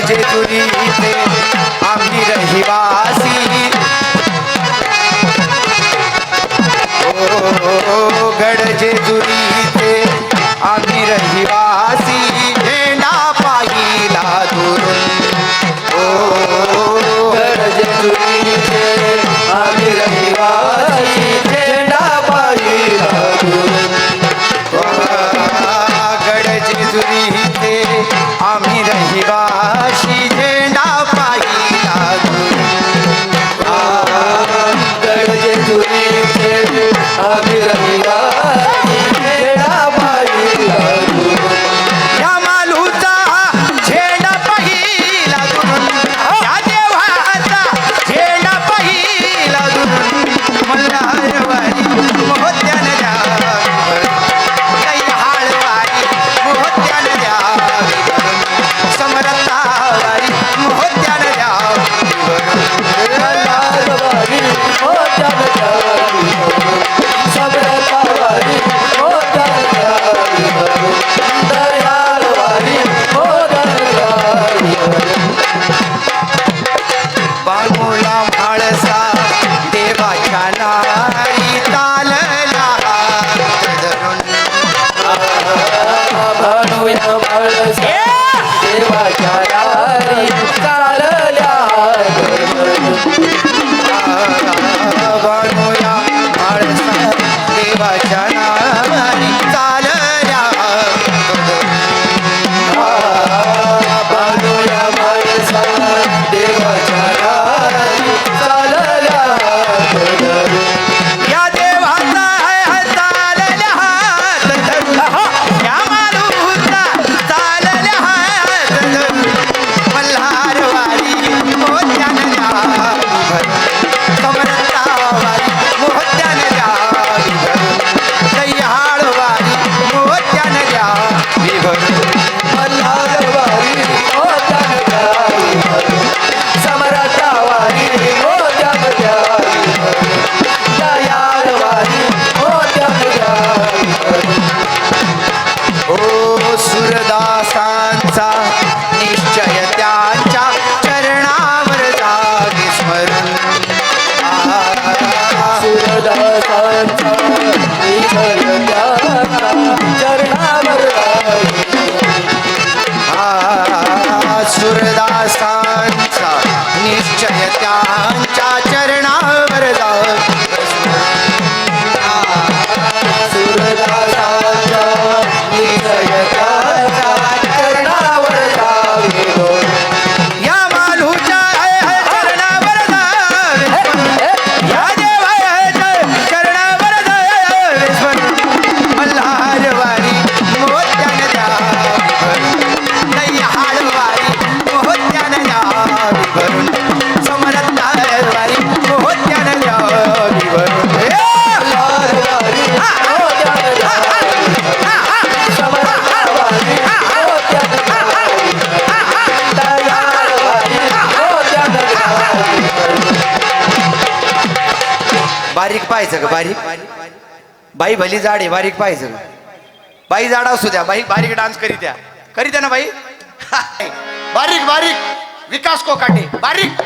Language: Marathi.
जेजुरी आम्ही रहिवासी. ओ गड जेजुरी বাঁচা बारीक पाहायचं का? बारीक? बाई भली जाड आहे बारीक पाहायचं का? बाई जाड असू द्या बाई बारीक डान्स करी द्या. करी द्या ना बाई. बारीक बारीक. विकास कोकाटे बारीक.